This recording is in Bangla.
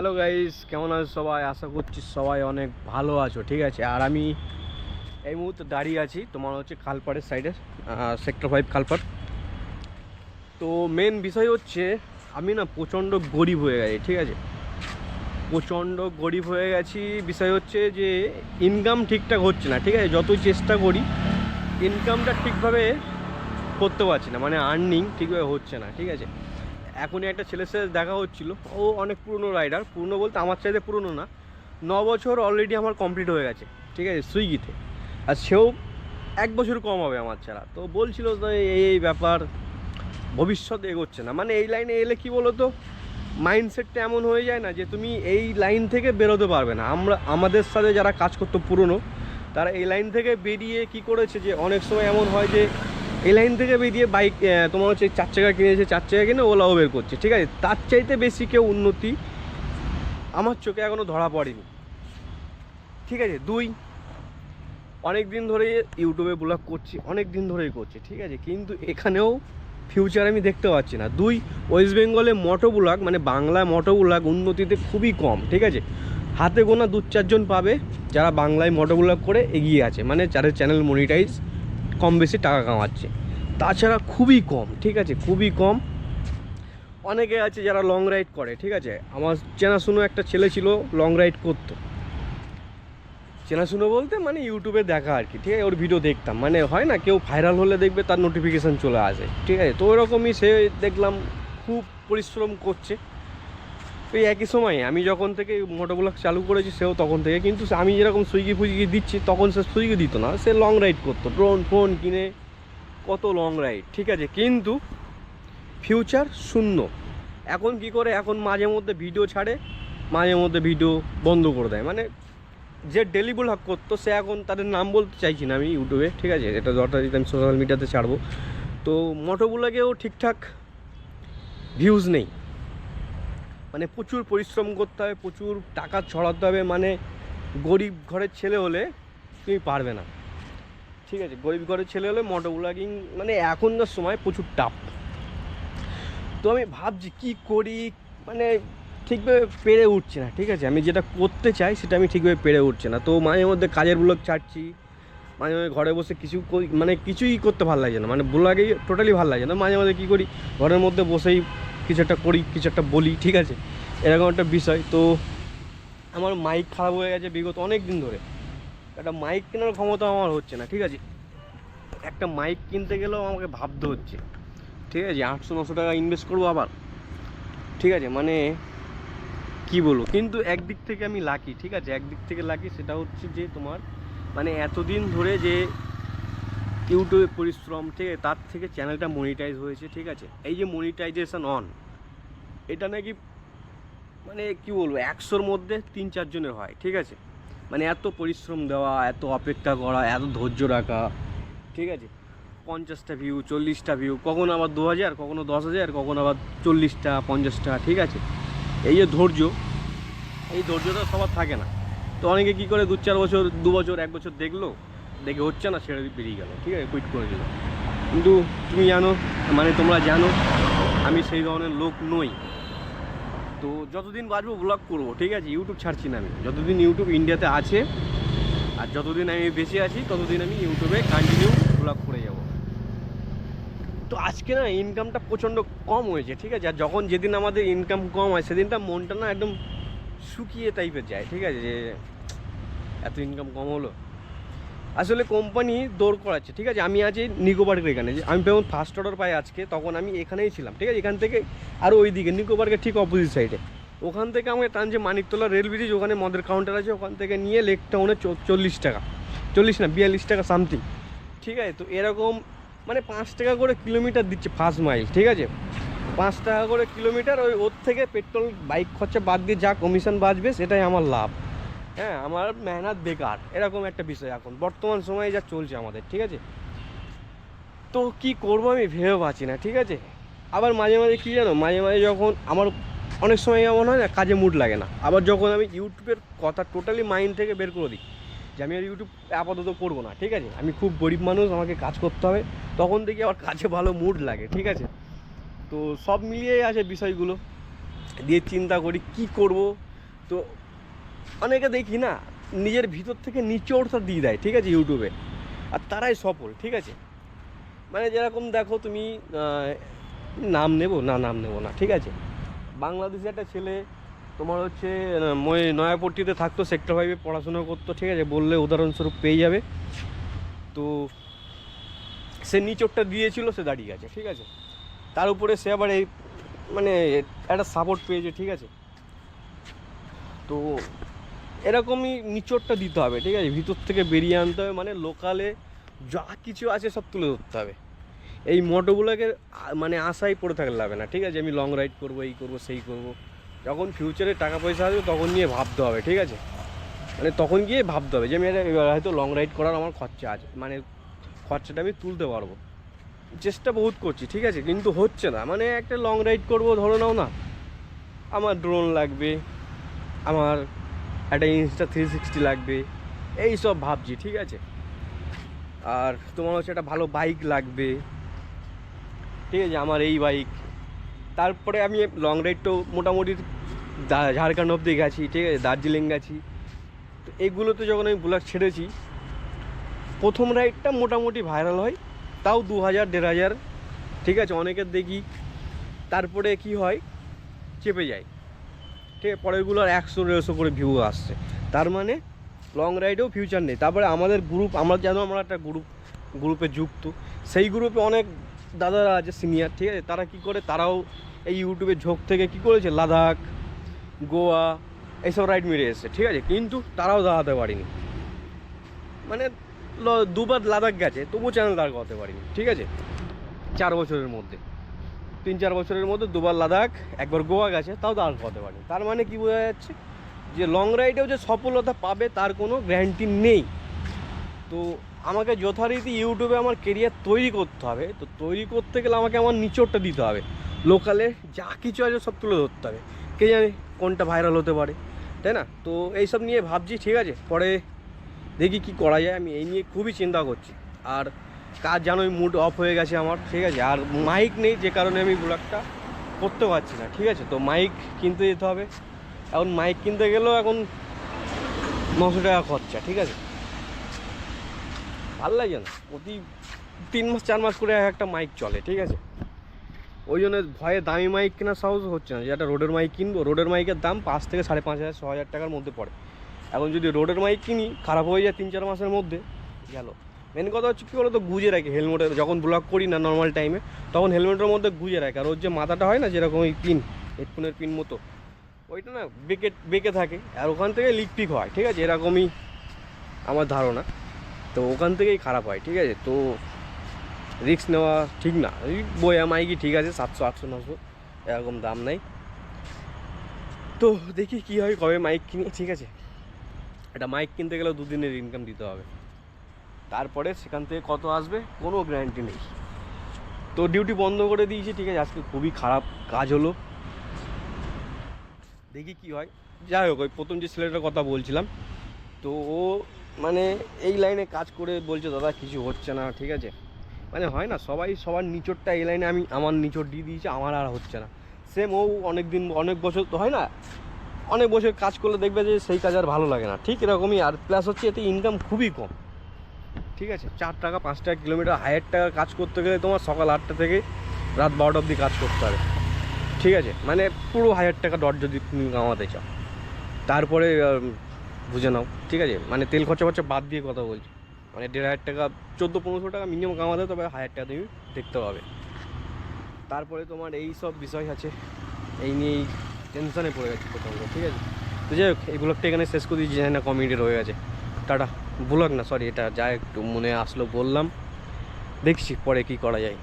হ্যালো গাইস কেমন আছো সবাই? আশা করছি সবাই অনেক ভালো আছো, ঠিক আছে? আর আমি এই মুহূর্তে দাঁড়িয়ে আছি, তোমার হচ্ছে খালপাড়ের সাইডে সেক্টর ফাইভ খালপাড়। তো মেন বিষয় হচ্ছে, আমি না প্রচণ্ড গরিব হয়ে গেছি, ঠিক আছে? প্রচণ্ড গরিব হয়ে গেছি, বিষয় হচ্ছে যে ইনকাম ঠিকঠাক হচ্ছে না, ঠিক আছে? যতই চেষ্টা করি ইনকামটা ঠিকভাবে করতে পারছি না মানে আর্নিং ঠিকভাবে হচ্ছে না, ঠিক আছে? এখনই একটা ছেলের সাথে দেখা হচ্ছিল। ও অনেক পুরনো রাইডার পুরনো বলতে আমার চাইতে পুরনো না। ন বছর অলরেডি আমার কমপ্লিট হয়ে গেছে, ঠিক আছে? সুইগিতে। আর সেও এক বছর কম হবে আমার ছাড়া। তো বলছিল এই এই ব্যাপার ভবিষ্যৎ এগোচ্ছে না। মানে এই লাইনে এলে কি বলো তো মাইন্ডসেটটা এমন হয়ে যায় না যে তুমি এই লাইন থেকে বেরোতে পারবে না। আমরা, আমাদের সাথে যারা কাজ করতো পুরনো, তারা এই লাইন থেকে বেরিয়ে কি করেছে যে অনেক সময় এমন হয় যে এই লাইন থেকে বেরিয়ে বাইক তোমার হচ্ছে চার চাকা কিনেছে চার চাকা কিনে ওলাও বের করছে, ঠিক আছে? তার চাইতে বেশি কেউ উন্নতি আমার চোখে এখনও ধরা পড়েনি। ঠিক আছে? দুই, অনেক দিন ধরে ইউটিউবে ব্লগ করছি, অনেক দিন ধরেই করছি, ঠিক আছে? কিন্তু এখানেও ফিউচার আমি দেখতে পাচ্ছি না। দুই ওয়েস্ট বেঙ্গলে মোটো ব্লগ মানে বাংলায় মোটো ব্লগ উন্নতিতে খুবই কম, ঠিক আছে? হাতে গোনা দু চারজন পাবে যারা বাংলায় মোটো ব্লগ করে এগিয়ে আছে মানে যাদের চ্যানেল মনিটাইজ কম বেশি টাকা কামাচ্ছে। তাছাড়া খুবই কম, ঠিক আছে? খুবই কম। অনেকে আছে যারা লং রাইড করে, ঠিক আছে? আমার চেনাশুনো একটা ছেলে ছিল লং রাইড করতো। চেনাশুনো বলতে মানে ইউটিউবে দেখা আর কি, ঠিক আছে? ওর ভিডিও দেখতাম। মানে হয় না, কেউ ভাইরাল হলে দেখবে, তার নোটিফিকেশান চলে আসে, ঠিক আছে? তো ওরকমই সে দেখলাম, খুব পরিশ্রম করছে। ওই একই সময় আমি যখন থেকে মোটোব্লগ চালু করেছি সেও তখন থেকে, কিন্তু আমি যেরকম সুইগি ফুইগি দিচ্ছি, তখন সে সুইগি দিত না। সে লং রাইড করতো ড্রোন ফোন কিনে, কত লং রাইড ঠিক আছে? কিন্তু ফিউচার শূন্য। এখন কি করে? এখন মাঝে মধ্যে ভিডিও ছাড়ে, মাঝে মধ্যে ভিডিও বন্ধ করে দেয়। মানে যে ডেলি ব্লগ করতো, সে এখন তাদের নাম বলতে চাইছি না আমি ইউটিউবে, ঠিক আছে? এটা যথারীতি আমি সোশ্যাল মিডিয়াতে ছাড়বো। তো মোটোগুলোকেও ঠিকঠাক ভিউজ নেই। মানে প্রচুর পরিশ্রম করতে হবে, প্রচুর টাকা ছড়াতে হবে মানে গরিব ঘরের ছেলে হলে তুমি পারবে না। ঠিক আছে, গরিব ঘরের ছেলে হলে মোটর ব্লগিং মানে এখনকার সময় প্রচুর টাফ তো আমি ভাবছি কি করি মানে ঠিকভাবে পেরে উঠছে না, ঠিক আছে? আমি যেটা করতে চাই সেটা আমি ঠিকভাবে পেরে উঠছে না। তো মাঝে মধ্যে কাজের ব্লগ ছাড়ছি, মাঝে মাঝে ঘরে বসে কিছু মানে কিছুই করতে ভালো লাগে না মানে ব্লগেই টোটালি ভালো লাগে না। মাঝে মাঝে কী করি, ঘরের মধ্যে বসেই কিছু একটা করি, কিছু একটা বলি, ঠিক আছে? এরকম একটা বিষয়। তো আমার মাইক খারাপ হয়ে গেছে বিগত অনেক দিন ধরে। একটা মাইক কেনার ক্ষমতা আমার হচ্ছে না, ঠিক আছে? একটা মাইক কিনতে গেলেও আমাকে ভাবতে হচ্ছে। ঠিক আছে, আটশো, নশো টাকা ইনভেস্ট করব আবার। ঠিক আছে মানে কি বলব? কিন্তু একদিক থেকে আমি লাকি ঠিক আছে? একদিক থেকে লাকি সেটা হচ্ছে যে তোমার মানে এতদিন ধরে যে ইউটিউবে পরিশ্রম আছে তার থেকে চ্যানেলটা মনিটাইজ হয়েছে, ঠিক আছে? এই যে মনিটাইজেশন অন এটা নাকি মানে কি বলব, একশোর মধ্যে তিন চারজনের হয়, ঠিক আছে? মানে এত পরিশ্রম দেওয়া, এত অপেক্ষা করা, এত ধৈর্য রাখা, ঠিক আছে? পঞ্চাশটা ভিউ চল্লিশটা ভিউ কখনো আবার দু হাজার, কখনো দশ হাজার, কখনো আবার চল্লিশটা, পঞ্চাশটা, ঠিক আছে? এই যে ধৈর্য, এই ধৈর্যটা সবার থাকে না। তো অনেকে কী করে দু চার বছর, দু বছর, এক বছর দেখল দেখে হচ্ছে না, ছেড়ে বেরিয়ে গেল। ঠিক আছে কুইট করে দিল। কিন্তু তুমি জানো মানে তোমরা জানো, আমি সেই ধরনের লোক নই। তো যতদিন বাঁচবো ব্লগ করব, ঠিক আছে? ইউটিউব ছাড়ছি না আমি। যতদিন ইউটিউব ইন্ডিয়াতে আছে, আর যতদিন আমি বেঁচে আছি, ততদিন আমি ইউটিউবে কন্টিনিউ ব্লগ করে যাব। তো আজকে না ইনকামটা প্রচণ্ড কম হয়েছে, ঠিক আছে? আর যখন যেদিন আমাদের ইনকাম কম হয়, সেদিনটা মনটা না একদম শুকিয়ে টাইপের যায়, ঠিক আছে? যে এত ইনকাম কম হলো। আসলে কোম্পানি দৌড় করাচ্ছে, ঠিক আছে? আমি আছি নিকো পার্কের এখানে। যে আমি যখন ফার্স্ট অর্ডার পাই আজকে, তখন আমি এখানেই ছিলাম, ঠিক আছে? এখান থেকে আরও ওই দিকে নিকো পার্কের ঠিক অপোজিট সাইডে ওখান থেকে আমাকে টানছে মানিকতলা রেল ব্রিজ ওখানে মদের কাউন্টার আছে, ওখান থেকে নিয়ে লেক টাউনে চল্লিশ টাকা। চল্লিশ না, বিয়াল্লিশ টাকা সামথিং ঠিক আছে? তো এরকম মানে পাঁচ টাকা করে কিলোমিটার দিচ্ছে ফার্স্ট মাইল ঠিক আছে? পাঁচ টাকা করে কিলোমিটার ওই ওর থেকে পেট্রোল বাইক খরচা বাদ দিয়ে যা কমিশন বাঁচবে, সেটাই আমার লাভ। হ্যাঁ আমার মেহনত বেকার, এরকম একটা বিষয় এখন। বর্তমান সময়ে যা চলছে আমাদের, ঠিক আছে? তো কি করব আমি ভেবে পাচ্ছি না, ঠিক আছে? আবার মাঝে মাঝে কী জানো, মাঝে মাঝে যখন আমার অনেক সময় এমন হয় না, কাজে মুড লাগে না। আবার যখন আমি ইউটিউবের কথা টোটালি মাইন্ড থেকে বের করে দিই, যে আমি আর ইউটিউব আপাতত করব না, ঠিক আছে? আমি খুব গরিব মানুষ, আমাকে কাজ করতে হবে, তখন থেকে আবার কাজে ভালো মুড লাগে, ঠিক আছে? তো সব মিলিয়ে আছে বিষয়গুলো। দিয়ে চিন্তা করি কি করব? তো অনেকে দেখি না, নিজের ভিতর থেকে নিচোড়টা দিয়ে দেয়, ঠিক আছে ইউটিউবে আর তারাই সফল, ঠিক আছে? মানে যেরকম দেখো তুমি নাম নেব? না, নাম নেব না, ঠিক আছে? বাংলাদেশে একটা ছেলে, তোমার হচ্ছে নয়াপট্টিতে থাকতো সেক্টর ফাইভে পড়াশোনা করতো, ঠিক আছে? বললে উদাহরণস্বরূপ পেয়ে যাবে। তো সে নিচোরটা দিয়েছিল, সে দাঁড়িয়ে আছে ঠিক আছে? তার উপরে সে আবার এই মানে একটা সাপোর্ট পেয়েছে, ঠিক আছে? তো এরকমই নিচোরটা দিতে হবে, ঠিক আছে? ভিতর থেকে বেরিয়ে আনতে হবে মানে লোকালে যা কিছু আছে সব তুলে ধরতে হবে। এই মোটোগুলোকে মানে আশায় পড়ে থাকলে লাগবে না, ঠিক আছে? আমি লং রাইড করব, এই করব, সেই করব। যখন ফিউচারে টাকা পয়সা আসবে, তখন নিয়ে ভাবতে হবে, ঠিক আছে? মানে তখন গিয়ে ভাবতে হবে যে, আমি হয়তো লং রাইড করার আমার খরচা আছে মানে খরচাটা আমি তুলতে পারব। চেষ্টা বহুত করছি, ঠিক আছে? কিন্তু হচ্ছে না। মানে একটা লং রাইড করব, ধরো নাও না। আমার ড্রোন লাগবে, আমার একটা ইনস্টা থ্রি সিক্সটি লাগবে। এই সব ভাবছি, ঠিক আছে? আর তোমার হচ্ছে একটা ভালো বাইক লাগবে। ঠিক আছে, আমার এই বাইক তারপরে আমি লং রাইড তো মোটামুটি ঝাড়খণ্ড অব্দি গেছি, ঠিক আছে? দার্জিলিং গেছি। তো এগুলোতে যখন আমি ব্লগ ছেড়েছি, প্রথম রাইডটা মোটামুটি ভাইরাল হয়, তাও দু হাজার, দেড় হাজার, ঠিক আছে? অনেকের দেখি। তারপরে কি হয়? চেপে যায়। ঠিক আছে পরেরগুলোর একশো দেড়শো করে ভিউ আসছে। তার মানে লং রাইডেও ফিউচার নেই। তারপরে আমাদের গ্রুপ আমরা যেন আমরা একটা গ্রুপ গ্রুপে যুক্ত। সেই গ্রুপে অনেক দাদারা আছে সিনিয়র ঠিক আছে? তারা কি করে? তারাও এই ইউটিউবে ঝোঁক থেকে কি করেছে? লাদাখ, গোয়া, এইসব রাইড মেরে এসেছে, ঠিক আছে? কিন্তু তারাও দাঁড়াতে পারিনি। মানে দুবার লাদাখ গেছে তবু চ্যানেল দাঁড় করাতে পারিনি, ঠিক আছে? চার বছরের মধ্যে। তিন চার বছরের মধ্যে দুবার লাদাখ, একবার গোয়া গেছে, তাও দাঁড় করাতে পারেনি তার মানে কি বোঝা যাচ্ছে যে লং রাইডেও যে সফলতা পাবে তার কোনো গ্যারান্টি নেই। তো আমাকে যথারীতি ইউটিউবে আমার কেরিয়ার তৈরি করতে হবে। তো তৈরি করতে গেলে আমাকে আমার নিচোরটা দিতে হবে। লোকালে যা কিছু আছে সব তুলে ধরতে হবে। কে জানে কোনটা ভাইরাল হতে পারে, তাই না? তো এইসব নিয়ে ভাবছি, ঠিক আছে? পরে দেখি কি করা যায়। আমি এই নিয়ে খুবই চিন্তা করছি। আর কাজ জানোই মুড অফ হয়ে গেছে আমার, ঠিক আছে? আর মাইক নেই, যে কারণে আমি ব্লগটা করতে পারছি না, ঠিক আছে? তো মাইক কিনতে যেতে হবে। এখন মাইক কিনতে গেলেও এখন নশো টাকা খরচা, ঠিক আছে? ভালো লাগে না। প্রতি তিন মাস, চার মাস করে একটা মাইক চলে, ঠিক আছে? ওই জন্য ভয়ে দামি মাইক কেনার সাহস হচ্ছে না। যে একটা রোডের মাইক কিনবো, রোডের মাইকের দাম পাঁচ থেকে সাড়ে পাঁচ হাজার, ছ হাজার টাকার মধ্যে পড়ে। এখন যদি রোডের মাইক কিনি, খারাপ হয়ে যায় তিন, চার মাসের মধ্যে, গেল। মেন কথা হচ্ছে কী বলো তো গুজে রাখি হেলমেটে যখন ব্লক করি না নর্মাল টাইমে তখন হেলমেটের মধ্যে গুজে রাখে। আর ওর যে মাথাটা হয় না, যেরকম ওই পিন হেডফোনের পিন মতো, ওইটা না বেঁকে বেঁকে থাকে। আর ওখান থেকে লিক পিক হয়, ঠিক আছে? এরকমই আমার ধারণা। তো ওখান থেকেই খারাপ হয়, ঠিক আছে? তো রিস্ক নেওয়া ঠিক না। ওই বয়া মাইকি ঠিক আছে? সাতশো, আটশো, নশো, এরকম দাম নাই। তো দেখি কী হয়, কবে মাইক কিনি, ঠিক আছে? এটা মাইক কিনতে গেলেও দুদিনের ইনকাম দিতে হবে। তারপরে সেখান থেকে কত আসবে? কোনো গ্যারান্টি নেই। তো ডিউটি বন্ধ করে দিয়েছি, ঠিক আছে? আজকে খুবই খারাপ কাজ হলো। দেখি কি হয়। যাই হোক, ওই প্রথম যে ছেলেটার কথা বলছিলাম, তো ও মানে এই লাইনে কাজ করে বলছে, দাদা, কিছু হচ্ছে না, ঠিক আছে? মানে হয় না, সবাই সবার নিচরটা এই লাইনে আমি আমার নিচর দিয়ে দিয়েছি, আমার আর হচ্ছে না। সেম ও অনেক দিন অনেক বছর তো হয় না, অনেক বছর কাজ করলে দেখবে যে সেই কাজ আর ভালো লাগে না। ঠিক এরকমই, আর প্লাস হচ্ছে এতে ইনকাম খুবই কম। ঠিক আছে? চার টাকা, পাঁচ টাকা কিলোমিটার হাজার টাকা কাজ করতে গেলে তোমার সকাল আটটা থেকে রাত বারোটা অবধি কাজ করতে হবে। ঠিক আছে? মানে পুরো হাজার টাকা ডট যদি তুমি কামাতে চাও। তারপরে বুঝে নাও, ঠিক আছে? মানে তেল খরচা খরচা বাদ দিয়ে কথা বলছি। মানে দেড় হাজার টাকা, চোদ্দ, পনেরোশো টাকা মিনিমাম কামাতে তবে হাজার টাকা তুমি দেখতে পাবে। তারপরে তোমার এই সব বিষয় আছে। এই নিয়েই টেনশনে পড়ে গেছে প্রথমত, ঠিক আছে? তো যাই হোক, এই ব্লগটা এখানে শেষ করে দিয়েছি জানি না কমেডি রয়ে গেছে। টাটা। ব্লগ না সরি এটা যা একটু মনে আসলো বললাম। দেখছি পরে কি করা যায়।